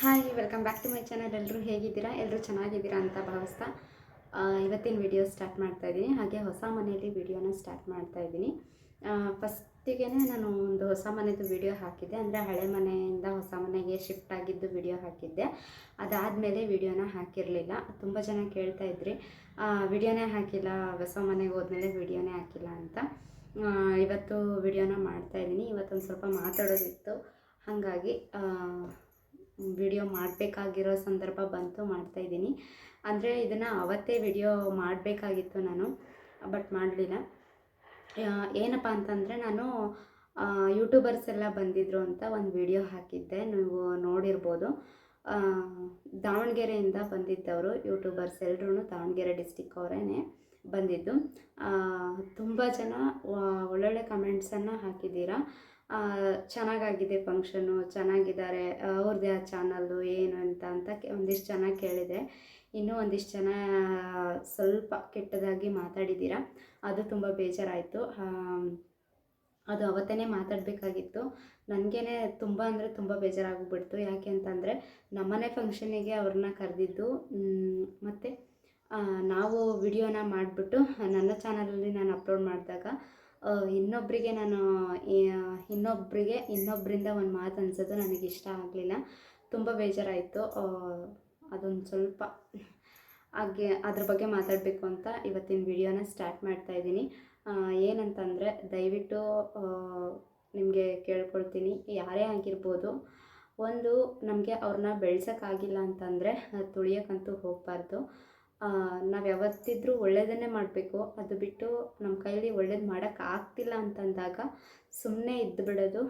Hi welcome back to my channel ಎಲ್ಲರೂ ಹೇಗಿದ್ದೀರಾ? ಎಲ್ಲರೂ ಚೆನ್ನಾಗಿದ್ದೀರಾ ಅಂತ ಭಾವಿಸ್ತಾ ಇವತ್ತಿನ ವಿಡಿಯೋ ಸ್ಟಾರ್ಟ್ ಮಾಡ್ತಾ ಇದ್ದೀನಿ. ಹಾಗೆ ಹೊಸ ಮನೆಯಲ್ಲಿ ವಿಡಿಯೋನ ಸ್ಟಾರ್ಟ್ ಮಾಡ್ತಾ ಇದ್ದೀನಿ. ಫಸ್ಟಿಗೆ ನಾನು ಒಂದು ಹೊಸ ಮನೆದು ವಿಡಿಯೋ ಹಾಕಿದ್ದೆ. ಅಂದರೆ ಹಳೆ ಮನೆಯಿಂದ ಹೊಸ ಮನೆಗೆ ಶಿಫ್ಟ್ ಆಗಿದ್ದು ವಿಡಿಯೋ ಹಾಕಿದ್ದೆ. ಅದಾದಮೇಲೆ ವಿಡಿಯೋನ ಹಾಕಿರಲಿಲ್ಲ. ತುಂಬ ಜನ ಕೇಳ್ತಾ ಇದ್ರಿ ವಿಡಿಯೋನೇ ಹಾಕಿಲ್ಲ, ಹೊಸ ಮನೆಗೆ ಹೋದ್ಮೇಲೆ ವಿಡಿಯೋನೇ ಹಾಕಿಲ್ಲ ಅಂತ. ಇವತ್ತು ವಿಡಿಯೋನ ಮಾಡ್ತಾ ಇದ್ದೀನಿ. ಇವತ್ತೊಂದು ಸ್ವಲ್ಪ ಮಾತಾಡೋದಿತ್ತು. ಹಾಗಾಗಿ ವಿಡಿಯೋ ಮಾಡಬೇಕಾಗಿರೋ ಸಂದರ್ಭ ಬಂತು ಮಾಡ್ತಾ ಇದ್ದೀನಿ. ಅಂದರೆ ಇದನ್ನು ಅವತ್ತೇ ವಿಡಿಯೋ ಮಾಡಬೇಕಾಗಿತ್ತು ನಾನು, ಬಟ್ ಮಾಡಲಿಲ್ಲ. ಏನಪ್ಪ ಅಂತಂದರೆ ನಾನು ಯೂಟ್ಯೂಬರ್ಸ್ ಎಲ್ಲ ಬಂದಿದ್ರು ಅಂತ ಒಂದು ವಿಡಿಯೋ ಹಾಕಿದ್ದೆ. ನೀವು ನೋಡಿರ್ಬೋದು. ದಾವಣಗೆರೆಯಿಂದ ಬಂದಿದ್ದವರು ಯೂಟ್ಯೂಬರ್ಸ್ ಎಲ್ಲರೂ ದಾವಣಗೆರೆ ಡಿಸ್ಟಿಕ್ ಅವರೇ ಬಂದಿದ್ದು. ತುಂಬ ಜನ ಒಳ್ಳೊಳ್ಳೆ ಕಮೆಂಟ್ಸನ್ನು ಹಾಕಿದ್ದೀರಾ. ಚೆನ್ನಾಗಾಗಿದೆ ಫಂಕ್ಷನು ಚೆನ್ನಾಗಿದ್ದಾರೆ ಅವ್ರದ್ದೇ ಆ ಚಾನಲ್ಲು ಏನು ಅಂತ ಅಂತ ಒಂದಿಷ್ಟು ಜನ ಕೇಳಿದೆ. ಇನ್ನೂ ಒಂದಿಷ್ಟು ಜನ ಸ್ವಲ್ಪ ಕೆಟ್ಟದಾಗಿ ಮಾತಾಡಿದ್ದೀರ. ಅದು ತುಂಬ ಬೇಜಾರಾಯಿತು. ಅದು ಅವತ್ತೇ ಮಾತಾಡಬೇಕಾಗಿತ್ತು. ನನಗೇ ತುಂಬ ಅಂದರೆ ತುಂಬ ಬೇಜಾರಾಗ್ಬಿಡ್ತು. ಯಾಕೆ ಅಂತಂದರೆ ನಮ್ಮನೆ ಫಂಕ್ಷನಿಗೆ ಅವ್ರನ್ನ ಕರೆದಿದ್ದು ಮತ್ತು ನಾವು ವಿಡಿಯೋನ ಮಾಡಿಬಿಟ್ಟು ನನ್ನ ಚಾನಲಲ್ಲಿ ನಾನು ಅಪ್ಲೋಡ್ ಮಾಡಿದಾಗ ಇನ್ನೊಬ್ಬರಿಗೆ ನಾನು ಇನ್ನೊಬ್ಬರಿಗೆ ಇನ್ನೊಬ್ಬರಿಂದ ಒಂದು ಮಾತು ಅನ್ಸೋದು ನನಗೆ ಇಷ್ಟ ಆಗಲಿಲ್ಲ. ತುಂಬ ಬೇಜಾರಾಯಿತು. ಅದೊಂದು ಸ್ವಲ್ಪ ಹಾಗೆ ಅದ್ರ ಬಗ್ಗೆ ಮಾತಾಡಬೇಕು ಅಂತ ಇವತ್ತಿನ ವಿಡಿಯೋನ ಸ್ಟಾರ್ಟ್ ಮಾಡ್ತಾ ಇದ್ದೀನಿ. ಏನಂತಂದರೆ ದಯವಿಟ್ಟು ನಿಮಗೆ ಕೇಳ್ಕೊಳ್ತೀನಿ ಯಾರೇ ಆಗಿರ್ಬೋದು, ಒಂದು ನಮಗೆ ಅವ್ರನ್ನ ಬೆಳ್ಸೋಕ್ಕಾಗಿಲ್ಲ ಅಂತಂದರೆ ತುಳಿಯೋಕ್ಕಂತೂ ಹೋಗಬಾರ್ದು. ನಾವು ಯಾವತ್ತಿದ್ರೂ ಒಳ್ಳೆಯದನ್ನೇ ಮಾಡಬೇಕು. ಅದು ಬಿಟ್ಟು ನಮ್ಮ ಕೈಲಿ ಒಳ್ಳೇದು ಮಾಡೋಕ್ಕಾಗ್ತಿಲ್ಲ ಅಂತಂದಾಗ ಸುಮ್ಮನೆ ಇದ್ದು ಬಿಡೋದು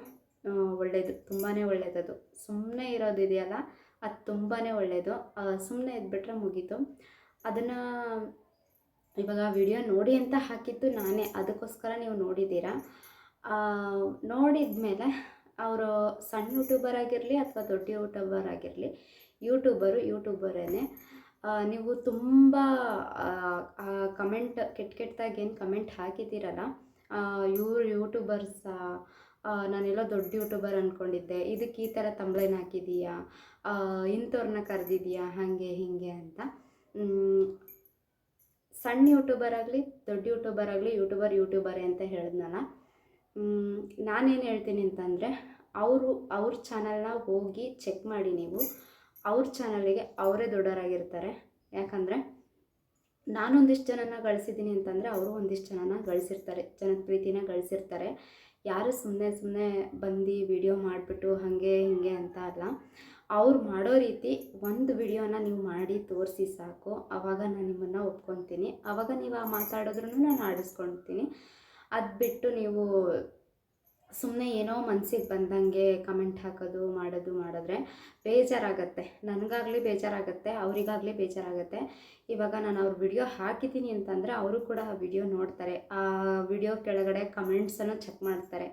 ಒಳ್ಳೆಯದು ತುಂಬಾ ಒಳ್ಳೆಯದದು ಸುಮ್ಮನೆ ಇರೋದು ಇದೆಯಲ್ಲ, ಅದು ತುಂಬಾ ಒಳ್ಳೆಯದು ಸುಮ್ಮನೆ ಇದ್ಬಿಟ್ರೆ ಮುಗೀತು. ಅದನ್ನು ಇವಾಗ ವಿಡಿಯೋ ನೋಡಿ ಅಂತ ಹಾಕಿದ್ದು ನಾನೇ. ಅದಕ್ಕೋಸ್ಕರ ನೀವು ನೋಡಿದ್ದೀರಾ? ನೋಡಿದ ಮೇಲೆ ಅವರು ಸಣ್ಣ ಯೂಟ್ಯೂಬರ್ ಆಗಿರಲಿ ಅಥವಾ ದೊಡ್ಡ ಯೂಟ್ಯೂಬರ್ ಆಗಿರಲಿ, ಯೂಟ್ಯೂಬರು ಯೂಟ್ಯೂಬರೇ ನೀವು ತುಂಬ ಕಮೆಂಟ್ ಕೆಟ್ಟ ಕೆಟ್ಟದಾಗಿ ಏನು ಕಮೆಂಟ್ ಹಾಕಿದ್ದೀರಲ್ಲ ಇವ್ರು ಯೂಟ್ಯೂಬರ್ಸ ನಾನೆಲ್ಲ ದೊಡ್ಡ ಯೂಟ್ಯೂಬರ್ ಅಂದ್ಕೊಂಡಿದ್ದೆ ಇದಕ್ಕೆ ಈ ಥರ ತಂಬ್ಳೈನ್ ಹಾಕಿದೀಯಾ ಇಂಥವ್ರನ್ನ ಕರೆದಿದೀಯಾ, ಹಾಗೆ ಹೀಗೆ ಅಂತ. ಸಣ್ಣ ಯೂಟ್ಯೂಬರ್ ಆಗಲಿ, ದೊಡ್ಡ ಯೂಟ್ಯೂಬರ್ ಆಗಲಿ ಯೂಟ್ಯೂಬರ್ ಯೂಟ್ಯೂಬರೇ ಅಂತ ಹೇಳಿದ್ನಲ್ಲ ನಾನೇನು ಹೇಳ್ತೀನಿ ಅಂತಂದರೆ, ಅವರು, ಅವ್ರ ಚಾನಲ್ನ ಹೋಗಿ ಚೆಕ್ ಮಾಡಿ ನೀವು. ಅವ್ರ ಚಾನಲಿಗೆ ಅವರೇ ದೊಡ್ಡವರಾಗಿರ್ತಾರೆ. ಯಾಕಂದರೆ ನಾನೊಂದಿಷ್ಟು ಜನನ ಗಳಿಸಿದ್ದೀನಿ ಅಂತಂದರೆ ಅವರು ಒಂದಿಷ್ಟು ಜನನ ಗಳಿಸಿರ್ತಾರೆ, ಜನಪ್ರೀತಿನ ಗಳಿಸಿರ್ತಾರೆ. ಯಾರು ಸುಮ್ಮನೆ ಸುಮ್ಮನೆ ಬಂದು ವಿಡಿಯೋ ಮಾಡಿಬಿಟ್ಟು ಹಾಗೆ ಹೀಗೆ ಅಂತ ಅಲ್ಲ. ಅವ್ರು ಮಾಡೋ ರೀತಿ ಒಂದು ವಿಡಿಯೋನ ನೀವು ಮಾಡಿ ತೋರಿಸಿ ಸಾಕು. ಆವಾಗ ನಾನು ನಿಮ್ಮನ್ನು ಒಪ್ಕೊತೀನಿ. ಆವಾಗ ನೀವು ಆ ಮಾತಾಡಿದ್ರೂ ನಾನು ಆಡಿಸ್ಕೊತೀನಿ. ಅದು ಬಿಟ್ಟು ನೀವು ಸುಮ್ಮನೆ ಏನೋ ಮನಸ್ಸಿಗೆ ಬಂದಂಗೆ ಕಮೆಂಟ್ ಹಾಕೋದು, ಮಾಡೋದು, ಮಾಡಿದ್ರೆ ಬೇಜಾರಾಗತ್ತೆ. ನನಗಾಗಲಿ ಬೇಜಾರಾಗತ್ತೆ, ಅವರಿಗಾಗಲಿ ಬೇಜಾರಾಗತ್ತೆ. ಇವಾಗ ನಾನು ಅವ್ರ ವಿಡಿಯೋ ಹಾಕಿದ್ದೀನಿ ಅಂತಂದರೆ ಅವರು ಕೂಡ ಆ ವಿಡಿಯೋ ನೋಡ್ತಾರೆ. ಆ ವಿಡಿಯೋ ಕೆಳಗಡೆ ಕಮೆಂಟ್ಸನ್ನು ಚೆಕ್ ಮಾಡ್ತಾರೆ.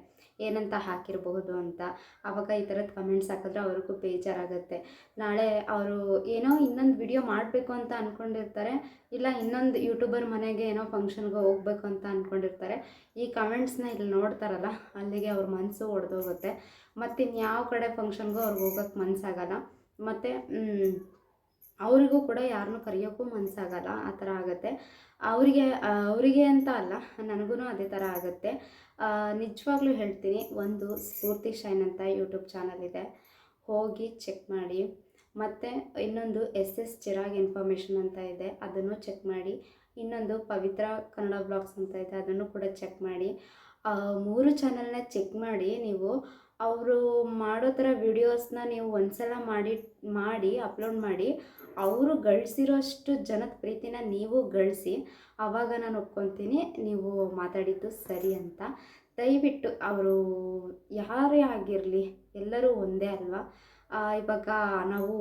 ಏನಂತ ಹಾಕಿರಬಹುದು ಅಂತ. ಆವಾಗ ಈ ಥರದ ಕಮೆಂಟ್ಸ್ ಹಾಕಿದ್ರೆ ಅವ್ರಿಗೂ ಬೇಜಾರಾಗುತ್ತೆ. ನಾಳೆ ಅವರು ಏನೋ ಇನ್ನೊಂದು ವಿಡಿಯೋ ಮಾಡಬೇಕು ಅಂತ ಅಂದ್ಕೊಂಡಿರ್ತಾರೆ ಇಲ್ಲ ಇನ್ನೊಂದು ಯೂಟ್ಯೂಬರ್ ಮನೆಗೆ ಏನೋ ಫಂಕ್ಷನ್ಗೆ ಹೋಗ್ಬೇಕು ಅಂತ ಅಂದ್ಕೊಂಡಿರ್ತಾರೆ ಈ ಕಮೆಂಟ್ಸ್ನ ಇಲ್ಲಿ ನೋಡ್ತಾರಲ್ಲ, ಅಲ್ಲಿಗೆ ಅವ್ರ ಮನಸ್ಸು ಒಡೆದೋಗುತ್ತೆ. ಮತ್ತು ಇನ್ಯಾವ ಕಡೆ ಫಂಕ್ಷನ್ಗೂ ಅವ್ರಿಗೆ ಹೋಗೋಕ್ಕೆ ಮನಸ್ಸಾಗಲ್ಲ ಮತ್ತು ಅವರಿಗೂ ಕೂಡ ಯಾರನ್ನೂ ಕರೆಯೋಕ್ಕೂ ಮನಸ್ಸಾಗಲ್ಲ ಆ ಥರ ಆಗುತ್ತೆ. ಅವರಿಗೆ ಅವರಿಗೆ ಅಂತ ಅಲ್ಲ ನನಗೂ ಅದೇ ಥರ ಆಗುತ್ತೆ. ನಿಜವಾಗ್ಲೂ ಹೇಳ್ತೀನಿ, ಒಂದು ಸ್ಫೂರ್ತಿ ಶೈನ್ ಅಂತ ಯೂಟ್ಯೂಬ್ ಚಾನಲ್ ಇದೆ. ಹೋಗಿ ಚೆಕ್ ಮಾಡಿ. ಮತ್ತು, ಇನ್ನೊಂದು ಎಸ್ ಎಸ್ ಚಿರಾಗ್ ಇನ್ಫಾರ್ಮೇಷನ್ ಅಂತ ಇದೆ, ಅದನ್ನು ಚೆಕ್ ಮಾಡಿ. ಇನ್ನೊಂದು ಪವಿತ್ರ ಕನ್ನಡ ಬ್ಲಾಗ್ಸ್ ಅಂತ ಇದೆ, ಅದನ್ನು ಕೂಡ ಚೆಕ್ ಮಾಡಿ. ಮೂರು ಚಾನಲ್ನ ಚೆಕ್ ಮಾಡಿ ನೀವು ಅವರು ಮಾಡೋ ಥರ ವಿಡಿಯೋಸ್ನ ನೀವು ಒಂದ್ಸಲ ಮಾಡಿ ಮಾಡಿ, ಅಪ್ಲೋಡ್ ಮಾಡಿ, ಅವರು ಗಳಿಸಿರೋಷ್ಟು ಜನದ ಪ್ರೀತಿನ ನೀವು ಗಳಿಸಿ ಆವಾಗ ನಾನು ಒಪ್ಕೊತೀನಿ, ನೀವು ಮಾತಾಡಿದ್ದು ಸರಿ ಅಂತ. ದಯವಿಟ್ಟು ಅವರು ಯಾರೇ ಆಗಿರಲಿ, ಎಲ್ಲರೂ ಒಂದೇ ಅಲ್ವಾ? ಇವಾಗ ನಾವು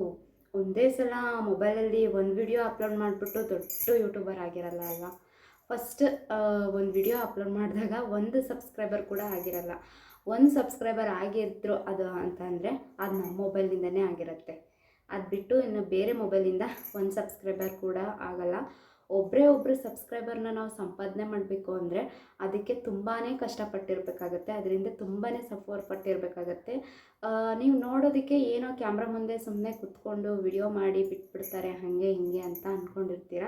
ಒಂದೇ ಸಲ ಮೊಬೈಲಲ್ಲಿ ಒಂದು ವಿಡಿಯೋ ಅಪ್ಲೋಡ್ ಮಾಡಿಬಿಟ್ಟು ದೊಡ್ಡ ಯೂಟ್ಯೂಬರ್ ಆಗಿರಲ್ಲ ಅಲ್ವಾ? ಫಸ್ಟ್ ಒಂದು ವಿಡಿಯೋ ಅಪ್ಲೋಡ್ ಮಾಡಿದಾಗ ಒಂದು ಸಬ್ಸ್ಕ್ರೈಬರ್ ಕೂಡ ಆಗಿರಲ್ಲ. ಒಂದು ಸಬ್ಸ್ಕ್ರೈಬರ್ ಆಗಿದ್ರು ಅದು ಅಂತಂದರೆ ಅದು ನಮ್ಮ ಮೊಬೈಲಿಂದನೇ ಆಗಿರುತ್ತೆ. ಅದು ಬಿಟ್ಟು ಇನ್ನು ಬೇರೆ ಮೊಬೈಲಿಂದ ಒಂದು ಸಬ್ಸ್ಕ್ರೈಬರ್ ಕೂಡ ಆಗಲ್ಲ. ಒಬ್ಬರೇ ಒಬ್ಬರು ಸಬ್ಸ್ಕ್ರೈಬರ್ನ ನಾವು ಸಂಪಾದನೆ ಮಾಡಬೇಕು ಅಂದರೆ ಅದಕ್ಕೆ ತುಂಬಾ ಕಷ್ಟಪಟ್ಟಿರಬೇಕಾಗತ್ತೆ. ಅದರಿಂದ ತುಂಬಾ ಸಫರ್ ಪಟ್ಟಿರಬೇಕಾಗತ್ತೆ. ನೀವು ನೋಡೋದಕ್ಕೆ ಏನೋ ಕ್ಯಾಮ್ರಾ ಮುಂದೆ ಸುಮ್ಮನೆ ಕುತ್ಕೊಂಡು ವಿಡಿಯೋ ಮಾಡಿ ಬಿಟ್ಬಿಡ್ತಾರೆ ಹಾಗೆ ಹೀಗೆ ಅಂತ ಅಂದ್ಕೊಂಡಿರ್ತೀರ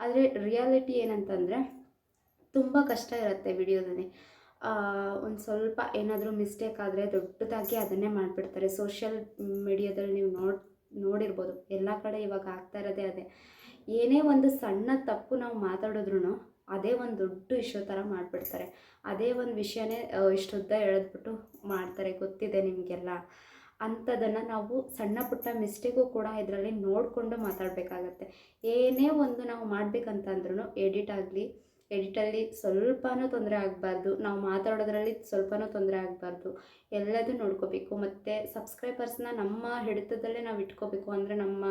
ಆದರೆ ರಿಯಾಲಿಟಿ ಏನಂತಂದರೆ ತುಂಬ ಕಷ್ಟ ಇರುತ್ತೆ ವಿಡಿಯೋದಲ್ಲಿ. ಒಂದು ಸ್ವಲ್ಪ ಏನಾದರೂ ಮಿಸ್ಟೇಕ್ ಆದರೆ ದೊಡ್ಡದಾಗಿ ಅದನ್ನೇ ಮಾಡಿಬಿಡ್ತಾರೆ. ಸೋಷಿಯಲ್ ಮೀಡಿಯಾದಲ್ಲಿ ನೀವು ನೋಡಿ, ನೋಡಿರ್ಬೋದು. ಎಲ್ಲ ಕಡೆ ಇವಾಗ ಆಗ್ತಾ ಇರೋದೇ ಅದೇ. ಏನೇ ಒಂದು ಸಣ್ಣ ತಪ್ಪು ನಾವು ಮಾತಾಡಿದ್ರು ಅದೇ ಒಂದು ದೊಡ್ಡ ಇಶ್ಯೂ ಥರ ಮಾಡಿಬಿಡ್ತಾರೆ. ಅದೇ ಒಂದು ವಿಷಯನೇ ಇಷ್ಟುದ್ದ ಎಳೆದ್ಬಿಟ್ಟು ಮಾಡ್ತಾರೆ. ಗೊತ್ತಿದೆ ನಿಮಗೆಲ್ಲ. ಅಂಥದ್ದನ್ನು ನಾವು ಸಣ್ಣ ಪುಟ್ಟ ಮಿಸ್ಟೇಕು ಕೂಡ ಇದರಲ್ಲಿ ನೋಡಿಕೊಂಡು ಮಾತಾಡಬೇಕಾಗತ್ತೆ. ಏನೇ ಒಂದು ನಾವು ಮಾಡಬೇಕಂತಂದ್ರೂ ಎಡಿಟ್ ಆಗಲಿ ಎಡಿಟಲ್ಲಿ ಸ್ವಲ್ಪನೂ ತೊಂದರೆ ಆಗಬಾರ್ದು. ನಾವು ಮಾತಾಡೋದ್ರಲ್ಲಿ ಸ್ವಲ್ಪನೂ ತೊಂದರೆ ಆಗಬಾರ್ದು. ಎಲ್ಲದೂ ನೋಡ್ಕೋಬೇಕು. ಮತ್ತು ಸಬ್ಸ್ಕ್ರೈಬರ್ಸ್ನ ನಮ್ಮ ಹಿಡಿತದಲ್ಲೇ ನಾವು ಇಟ್ಕೋಬೇಕು. ಅಂದರೆ ನಮ್ಮ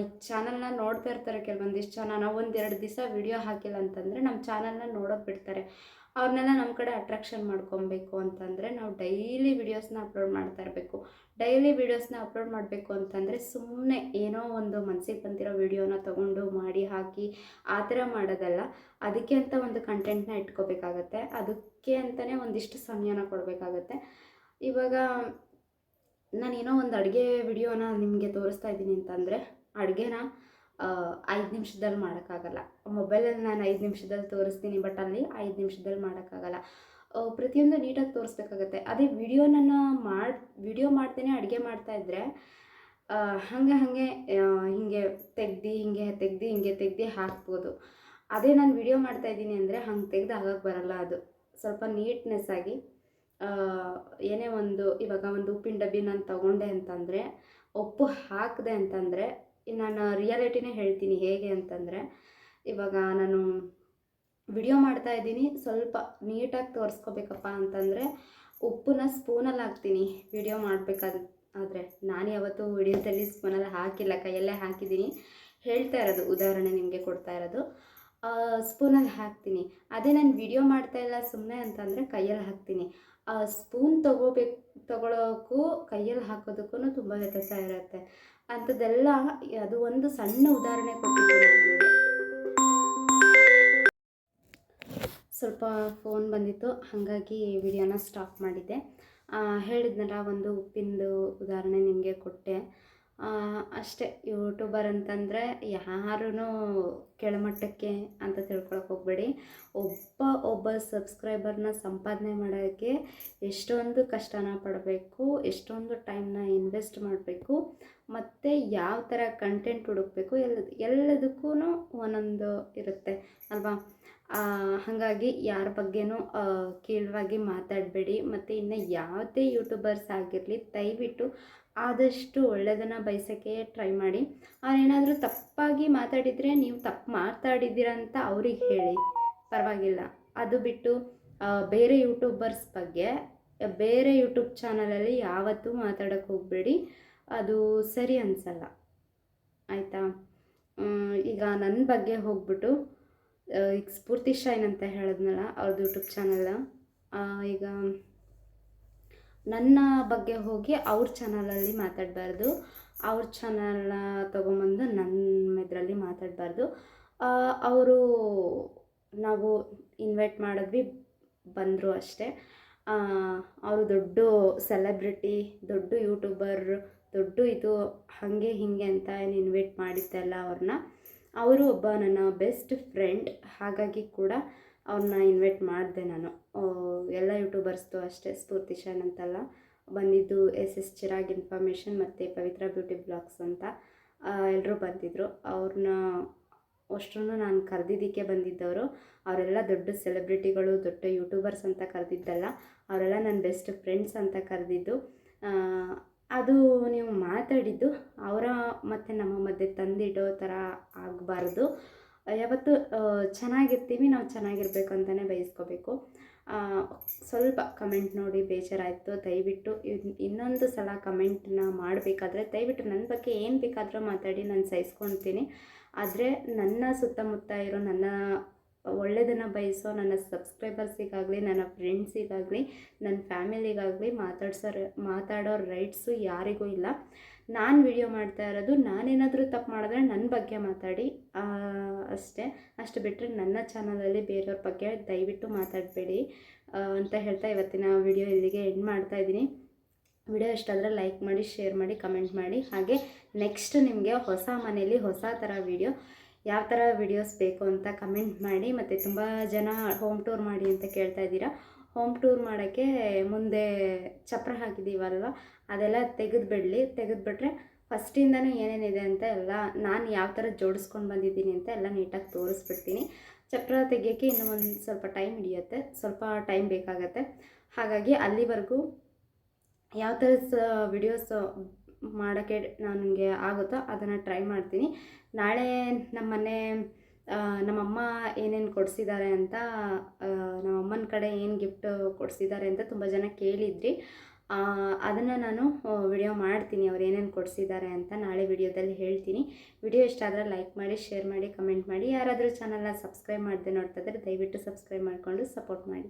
ಈ ಚಾನಲ್ನ ನೋಡ್ತಾ ಇರ್ತಾರೆ ಕೆಲವೊಂದಿಷ್ಟು ಜನ. ನಾವು ಒಂದೆರಡು ದಿವಸ ವಿಡಿಯೋ ಹಾಕಿಲ್ಲ ಅಂತಂದರೆ ನಮ್ಮ ಚಾನಲ್ನ ನೋಡೋಕೆ ಬಿಡ್ತಾರೆ. ಅವ್ರನ್ನೆಲ್ಲ ನಮ್ಮ ಕಡೆ ಅಟ್ರಾಕ್ಷನ್ ಮಾಡ್ಕೊಬೇಕು ಅಂತಂದರೆ ನಾವು ಡೈಲಿ ವೀಡಿಯೋಸ್ನ ಅಪ್ಲೋಡ್ ಮಾಡ್ತಾ ಇರಬೇಕು. ಡೈಲಿ ವೀಡಿಯೋಸ್ನ ಅಪ್ಲೋಡ್ ಮಾಡಬೇಕು ಅಂತಂದರೆ ಸುಮ್ಮನೆ ಏನೋ ಒಂದು ಮನಸ್ಸಿಗೆ ಬಂದಿರೋ ವೀಡಿಯೋನ ತೊಗೊಂಡು ಮಾಡಿ, ಹಾಕಿ, ಆ ಥರ ಮಾಡೋದಲ್ಲ. ಅದಕ್ಕೆ ಅಂತ ಒಂದು ಕಂಟೆಂಟ್ನ ಇಟ್ಕೋಬೇಕಾಗತ್ತೆ. ಅದಕ್ಕೆ ಅಂತಲೇ ಒಂದಿಷ್ಟು ಸಮಯನ ಕೊಡಬೇಕಾಗತ್ತೆ. ಇವಾಗ ನಾನೇನೋ ಒಂದು ಅಡುಗೆ ವಿಡಿಯೋನ ನಿಮಗೆ ತೋರಿಸ್ತಾ ಇದ್ದೀನಿ ಅಂತಂದರೆ, ಅಡುಗೆನ ಐದು ನಿಮಿಷದಲ್ಲಿ ಮಾಡೋಕ್ಕಾಗಲ್ಲ. ಮೊಬೈಲಲ್ಲಿ ನಾನು ಐದು ನಿಮಿಷದಲ್ಲಿ ತೋರಿಸ್ತೀನಿ ಬಟ್ ಅಲ್ಲಿ ಐದು ನಿಮಿಷದಲ್ಲಿ ಮಾಡೋಕ್ಕಾಗಲ್ಲ. ಪ್ರತಿಯೊಂದು ನೀಟಾಗಿ ತೋರಿಸ್ಬೇಕಾಗತ್ತೆ. ಅದೇ ವಿಡಿಯೋ ನಾನು ಮಾಡಿ ವಿಡಿಯೋ ಮಾಡ್ತೇನೆ, ಅಡುಗೆ ಮಾಡ್ತಾಯಿದ್ರೆ ಹಾಗೆ ಹಾಗೆ ಹೀಗೆ ತೆಗ್ದು ಹೀಗೆ ತೆಗ್ದು, ಹಿಂಗೆ ತೆಗ್ದು ಹಾಕ್ಬೋದು. ಅದೇ ನಾನು ವಿಡಿಯೋ ಮಾಡ್ತಾಯಿದ್ದೀನಿ ಅಂದರೆ ಹಂಗೆ ತೆಗ್ದು ಆಗಕ್ಕೆ ಬರಲ್ಲ ಅದು. ಸ್ವಲ್ಪ ನೀಟ್ನೆಸ್ ಆಗಿ ಏನೇ ಒಂದು, ಇವಾಗ ಒಂದು ಉಪ್ಪಿನ ಡಬ್ಬಿ ನಾನು ತೊಗೊಂಡೆ ಅಂತಂದರೆ, ಉಪ್ಪು ಹಾಕಿದೆ ಅಂತಂದರೆ ನಾನು ರಿಯಾಲಿಟಿನೇ ಹೇಳ್ತೀನಿ ಹೇಗೆ ಅಂತಂದರೆ, ಇವಾಗ ನಾನು ವಿಡಿಯೋ ಮಾಡ್ತಾ ಇದ್ದೀನಿ, ಸ್ವಲ್ಪ ನೀಟಾಗಿ ತೋರಿಸ್ಕೋಬೇಕಪ್ಪ ಅಂತಂದರೆ, ಉಪ್ಪನ್ನ ಸ್ಪೂನಲ್ಲಿ ಹಾಕ್ತೀನಿ ವಿಡಿಯೋ ಮಾಡಬೇಕಾದ ಆದರೆ ನಾನು ಯಾವತ್ತೂ ವಿಡಿಯೋದಲ್ಲಿ ಸ್ಪೂನಲ್ಲಿ ಹಾಕಿಲ್ಲ, ಕೈಯಲ್ಲೇ ಹಾಕಿದ್ದೀನಿ. ಹೇಳ್ತಾ ಇರೋದು, ಉದಾಹರಣೆ ನಿಮಗೆ ಕೊಡ್ತಾ ಇರೋದು. ಸ್ಪೂನಲ್ಲಿ ಹಾಕ್ತೀನಿ. ಅದೇ ನಾನು ವಿಡಿಯೋ ಮಾಡ್ತಾ ಇಲ್ಲ ಸುಮ್ಮನೆ ಅಂತಂದರೆ ಕೈಯಲ್ಲಿ ಹಾಕ್ತೀನಿ. ಸ್ಪೂನ್ ತೊಗೋಬೇಕು ತೊಗೊಳೋಕ್ಕೂ ಕೈಯಲ್ಲಿ ಹಾಕೋದಕ್ಕೂ ತುಂಬ ವ್ಯತ್ಯಾಸ ಇರುತ್ತೆ. ಅಂಥದ್ದೆಲ್ಲ ಅದು ಒಂದು ಸಣ್ಣ ಉದಾಹರಣೆ ಕೊಟ್ಟಿದ್ದೀನಿ ಸ್ವಲ್ಪ ಫೋನ್ ಬಂದಿತ್ತು, ಹಾಗಾಗಿ ವಿಡಿಯೋನ ಸ್ಟಾಪ್ ಮಾಡಿದ್ದೆ. ಹೇಳಿದ್ನಲ್ಲ, ಒಂದು ಉಪ್ಪಿಂದು ಉದಾಹರಣೆ ನಿಮಗೆ ಕೊಟ್ಟೆ. ಅಷ್ಟೇ ಯೂಟ್ಯೂಬರ್ ಅಂತಂದರೆ ಯಾರೂ ಕೆಳಮಟ್ಟಕ್ಕೆ ಅಂತ ತಿಳ್ಕೊಳಕ್ಕೆ ಹೋಗಬೇಡಿ. ಒಬ್ಬ ಒಬ್ಬ ಸಬ್ಸ್ಕ್ರೈಬರ್ನ ಸಂಪಾದನೆ ಮಾಡೋಕ್ಕೆ ಎಷ್ಟೊಂದು ಕಷ್ಟನ ಪಡಬೇಕು, ಎಷ್ಟೊಂದು ಟೈಮ್ನ ಇನ್ವೆಸ್ಟ್ ಮಾಡಬೇಕು, ಮತ್ತು ಯಾವ ಥರ ಕಂಟೆಂಟ್ ಹುಡುಕಬೇಕು ಎಲ್ಲ ಎಲ್ಲದಕ್ಕೂ ಒಂದೊಂದು ಇರುತ್ತೆ ಅಲ್ವಾ? ಹಾಗಾಗಿ ಯಾರ ಬಗ್ಗೆನೂ ಕೀಳವಾಗಿ ಮಾತಾಡಬೇಡಿ. ಮತ್ತು ಇನ್ನು ಯಾವುದೇ ಯೂಟ್ಯೂಬರ್ಸ್ ಆಗಿರಲಿ, ದಯವಿಟ್ಟು ಆದಷ್ಟು ಒಳ್ಳೆಯದನ್ನು ಬಯಸೋಕ್ಕೆ ಟ್ರೈ ಮಾಡಿ. ಏನಾದರೂ ತಪ್ಪಾಗಿ ಮಾತಾಡಿದರೆ ನೀವು ತಪ್ಪು ಮಾತಾಡಿದ್ದೀರ ಅಂತ ಅವ್ರಿಗೆ ಹೇಳಿ. ಪರವಾಗಿಲ್ಲ. ಅದು ಬಿಟ್ಟು ಬೇರೆ ಯೂಟ್ಯೂಬರ್ಸ್ ಬಗ್ಗೆ, ಬೇರೆ ಯೂಟ್ಯೂಬ್ ಚಾನಲಲ್ಲಿ ಯಾವತ್ತೂ ಮಾತಾಡೋಕ್ಕೆ ಹೋಗಬೇಡಿ. ಅದು ಸರಿ ಅನಿಸಲ್ಲ. ಆಯಿತಾ? ಈಗ ನನ್ನ ಬಗ್ಗೆ ಹೋಗ್ಬಿಟ್ಟು ಈಗ ಸ್ಫೂರ್ತಿ ಶೈನ್ ಅಂತ ಹೇಳಿದ್ನಲ್ಲ ಅವ್ರದ್ದು ಯೂಟ್ಯೂಬ್ ಚಾನಲ್ ಈಗ ನನ್ನ ಬಗ್ಗೆ ಹೋಗಿ ಅವ್ರ ಚಾನಲಲ್ಲಿ ಮಾತಾಡಬಾರ್ದು. ಅವ್ರ ಚಾನಲ್ನ ತೊಗೊಂಬಂದು ನನ್ನ ಇದರಲ್ಲಿ ಮಾತಾಡಬಾರ್ದು. ಅವರು ನಾವು ಇನ್ವೈಟ್ ಮಾಡಿದ್ವಿ, ಬಂದರು ಅಷ್ಟೇ. ಅವರು ದೊಡ್ಡ ಸೆಲೆಬ್ರಿಟಿ ದೊಡ್ಡ ಯೂಟ್ಯೂಬರ್ ದೊಡ್ಡ ಇದು, ಹಾಗೆ ಹೀಗೆ ಅಂತ ಏನು ಇನ್ವೈಟ್ ಮಾಡಿದ್ದೆಲ್ಲ ಅವ್ರನ್ನ. ಅವರು ಒಬ್ಬ ನನ್ನ ಬೆಸ್ಟ್ ಫ್ರೆಂಡ್ ಹಾಗಾಗಿ ಕೂಡ ಅವ್ರನ್ನ ಇನ್ವೈಟ್ ಮಾಡಿದೆ ನಾನು. ಎಲ್ಲ ಯೂಟ್ಯೂಬರ್ಸ್ದು ಅಷ್ಟೇ, ಸ್ಫೂರ್ತಿ ಶಾನ್ ಅಂತಲ್ಲ. ಬಂದಿದ್ದು ಎಸ್ ಎಸ್ ಚಿರಾಗ್ ಇನ್ಫಾರ್ಮೇಷನ್ ಮತ್ತು ಪವಿತ್ರ ಬ್ಯೂಟಿ ಬ್ಲಾಗ್ಸ್ ಅಂತ. ಎಲ್ಲರೂ ಬಂದಿದ್ದರು ಅವ್ರನ್ನ ಅಷ್ಟೂ ನಾನು ಕರೆದಿದ್ದಕ್ಕೆ ಬಂದಿದ್ದವರು. ಅವರೆಲ್ಲ ದೊಡ್ಡ ಸೆಲೆಬ್ರಿಟಿಗಳು ದೊಡ್ಡ ಯೂಟ್ಯೂಬರ್ಸ್ ಅಂತ ಕರೆದಿದ್ದಲ್ಲ. ಅವರೆಲ್ಲ ನನ್ನ ಬೆಸ್ಟ್ ಫ್ರೆಂಡ್ಸ್ ಅಂತ ಕರೆದಿದ್ದು. ಅದು ನೀವು ಮಾತಾಡಿದ್ದು ಅವರ ಮತ್ತು ನಮ್ಮ ಮಧ್ಯೆ ತಂದಿಡೋ ಥರ ಆಗಬಾರ್ದು. ಯಾವತ್ತು ಚೆನ್ನಾಗಿರ್ತೀವಿ, ನಾವು ಚೆನ್ನಾಗಿರ್ಬೇಕು ಅಂತಲೇ ಬಯಸ್ಕೋಬೇಕು. ಸ್ವಲ್ಪ ಕಮೆಂಟ್ ನೋಡಿ, ಬೇಜಾರಾಯಿತು. ದಯವಿಟ್ಟು ಇನ್ನೊಂದು ಸಲ ಕಮೆಂಟನ್ನ ಮಾಡಬೇಕಾದ್ರೆ, ದಯವಿಟ್ಟು ನನ್ನ ಬಗ್ಗೆ ಏನು ಬೇಕಾದರೂ ಮಾತಾಡಿ, ನಾನು ಸಹಿಸ್ಕೊಳ್ತೀನಿ ಆದರೆ, ನನ್ನ ಸುತ್ತಮುತ್ತ ಇರೋ ನನ್ನ ಒಳ್ಳೆಯದನ್ನು ಬಯಸೋ, ನನ್ನ ಸಬ್ಸ್ಕ್ರೈಬರ್ಸಿಗಾಗಲಿ ನನ್ನ ಫ್ರೆಂಡ್ಸಿಗಾಗಲಿ ನನ್ನ ಫ್ಯಾಮಿಲಿಗಾಗಲಿ ಮಾತಾಡ್ಸೋ ಮಾತಾಡೋ ರೈಟ್ಸು ಯಾರಿಗೂ ಇಲ್ಲ. ನಾನು ವಿಡಿಯೋ ಮಾಡ್ತಾ ಇರೋದು, ನಾನೇನಾದರೂ ತಪ್ಪು ಮಾಡಿದ್ರೆ ನನ್ನ ಬಗ್ಗೆ ಮಾತಾಡಿ. ಅಷ್ಟೇ. ಅಷ್ಟು ಬಿಟ್ಟರೆ ನನ್ನ ಚಾನಲಲ್ಲಿ ಬೇರೆಯವ್ರ ಬಗ್ಗೆ ದಯವಿಟ್ಟು ಮಾತಾಡಬೇಡಿ ಅಂತ ಹೇಳ್ತಾ ಇವತ್ತಿನ ವಿಡಿಯೋ ಇಲ್ಲಿಗೆ ಎಂಡ್ ಮಾಡ್ತಾ ಇದ್ದೀನಿ. ವಿಡಿಯೋ ಇಷ್ಟ ಆದರೆ ಲೈಕ್ ಮಾಡಿ ಶೇರ್ ಮಾಡಿ ಕಮೆಂಟ್ ಮಾಡಿ. ಹಾಗೆ ನೆಕ್ಸ್ಟ್ ನಿಮಗೆ ಹೊಸ ಮನೆಯಲ್ಲಿ ಹೊಸ ಥರ ವಿಡಿಯೋ ಯಾವ ಥರ ವಿಡಿಯೋಸ್ ಬೇಕು ಅಂತ ಕಮೆಂಟ್ ಮಾಡಿ. ಮತ್ತು ತುಂಬ ಜನ ಹೋಮ್ ಟೂರ್ ಮಾಡಿ ಅಂತ ಕೇಳ್ತಾ ಇದ್ದೀರಾ. ಹೋಮ್ ಟೂರ್ ಮಾಡೋಕ್ಕೆ ಮುಂದೆ ಚಪ್ರ ಹಾಕಿದ್ದೀವಲ್ವ ಅದೆಲ್ಲ ತೆಗೆದುಬಿಡಲಿ ತೆಗೆದುಬಿಟ್ರೆ ಫಸ್ಟಿಂದನೂ ಏನೇನಿದೆ ಅಂತ ಎಲ್ಲ ನಾನು ಯಾವ ಥರ ಜೋಡಿಸ್ಕೊಂಡು ಬಂದಿದ್ದೀನಿ ಅಂತ ಎಲ್ಲ ನೀಟಾಗಿ ತೋರಿಸ್ಬಿಡ್ತೀನಿ. ಚಪ್ರ ತೆಗಿಯೋಕ್ಕೆ ಇನ್ನೂ ಒಂದು ಸ್ವಲ್ಪ ಟೈಮ್ ಹಿಡಿಯುತ್ತೆ. ಸ್ವಲ್ಪ ಟೈಮ್ ಬೇಕಾಗತ್ತೆ. ಹಾಗಾಗಿ ಅಲ್ಲಿವರೆಗೂ ಯಾವ ಥರ ಸ ವಿಡಿಯೋಸ್ ಮಾಡೋಕ್ಕೆ ನನಗೆ ಆಗುತ್ತೋ ಅದನ್ನು ಟ್ರೈ ಮಾಡ್ತೀನಿ. ನಾಳೆ ನಮ್ಮ ಮನೆ ನಮ್ಮಮ್ಮ ಏನೇನು ಕೊಡಿಸಿದ್ದಾರೆ ಅಂತ ನಮ್ಮಮ್ಮನ ಕಡೆ ಏನು ಗಿಫ್ಟ್ ಕೊಡಿಸಿದ್ದಾರೆ ಅಂತ ತುಂಬ ಜನ ಕೇಳಿದ್ರಿ. ಅದನ್ನು ನಾನು ವಿಡಿಯೋ ಮಾಡ್ತೀನಿ. ಅವ್ರು ಏನೇನು ಕೊಡಿಸಿದ್ದಾರೆ ಅಂತ ನಾಳೆ ವಿಡಿಯೋದಲ್ಲಿ ಹೇಳ್ತೀನಿ. ವಿಡಿಯೋ ಇಷ್ಟ ಆದರೆ ಲೈಕ್ ಮಾಡಿ ಶೇರ್ ಮಾಡಿ ಕಮೆಂಟ್ ಮಾಡಿ. ಯಾರಾದರೂ ಚಾನಲ್ನ ಸಬ್ಸ್ಕ್ರೈಬ್ ಮಾಡದೆ ನೋಡ್ತಾ ಇದ್ದರೆ ದಯವಿಟ್ಟು ಸಬ್ಸ್ಕ್ರೈಬ್ ಮಾಡಿಕೊಂಡು ಸಪೋರ್ಟ್ ಮಾಡಿ.